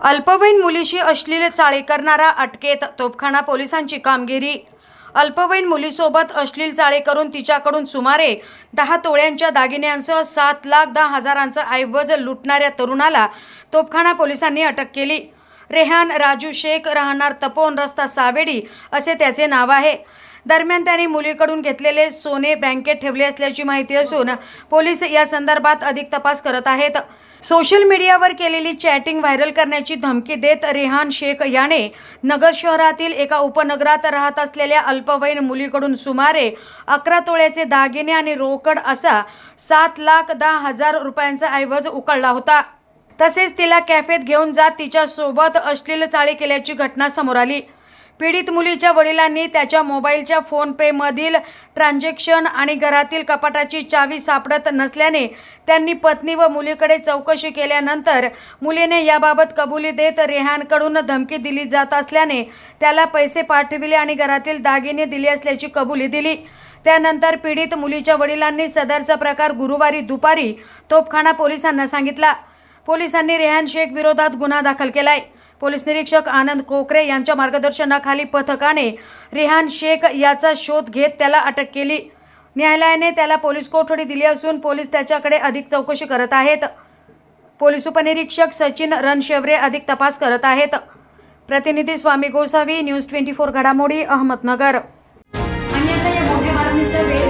अल्पवयीन मुलीशी अश्लील चाळी करणारा अटकेत तोपखाना पोलिसांची कामगिरी. अल्पवयीन मुलीसोबत अश्लील चाळे करून तिच्याकडून सुमारे दहा तोळ्यांच्या दागिन्यांसह सात लाख दहा हजारांचा ऐवज लुटणाऱ्या तरुणाला तोपखाना पोलिसांनी अटक केली. रेहान राजू शेख राहणार तपोन रस्ता सावेडी असे त्याचे नाव आहे. दरम्यान त्यांनी मुलीकडून घेतलेले सोने बँकेत ठेवले असल्याची माहिती असून पोलीस या संदर्भात अधिक तपास करत आहेत. सोशल मीडियावर केलेली चॅटिंग व्हायरल करण्याची धमकी देत रेहान शेख याने नगर शहरातील एका उपनगरात राहत असलेल्या अल्पवयीन मुलीकडून सुमारे अकरा तोळ्याचे दागिने आणि रोकड असा सात लाख दहा हजार रुपयांचा ऐवज उकळला होता. तसेच तिला कॅफेत घेऊन जात तिच्यासोबत अश्लील चाळी केल्याची घटना समोर आली. पीडित मुलीच्या वडिलांनी त्याच्या मोबाईलच्या फोनपेमधील ट्रान्झॅक्शन आणि घरातील कपाटाची चावी सापडत नसल्याने त्यांनी पत्नी व मुलीकडे चौकशी केल्यानंतर मुलीने याबाबत कबुली देत रेहानकडून धमकी दिली जात असल्याने त्याला पैसे पाठविले आणि घरातील दागिने दिले असल्याची कबुली दिली. त्यानंतर पीडित मुलीच्या वडिलांनी सदरचा प्रकार गुरुवारी दुपारी तोपखाना पोलिसांना सांगितला. पोलिसांनी रेहान शेख विरोधात गुन्हा दाखल केलाय. पोलीस निरीक्षक आनंद कोकरे यांच्या मार्गदर्शनाखाली पथकाने रेहान शेख याचा शोध घेत त्याला अटक केली. न्यायालयाने त्याला पोलीस कोठडी दिली असून पोलीस त्याच्याकडे अधिक चौकशी करत आहेत. पोलीस उपनिरीक्षक सचिन रणशेवरे अधिक तपास करत आहेत. प्रतिनिधी Swami Gosavi news twenty four घडामोडी अहमदनगर. आणि आता या मोठ्या बातमीसह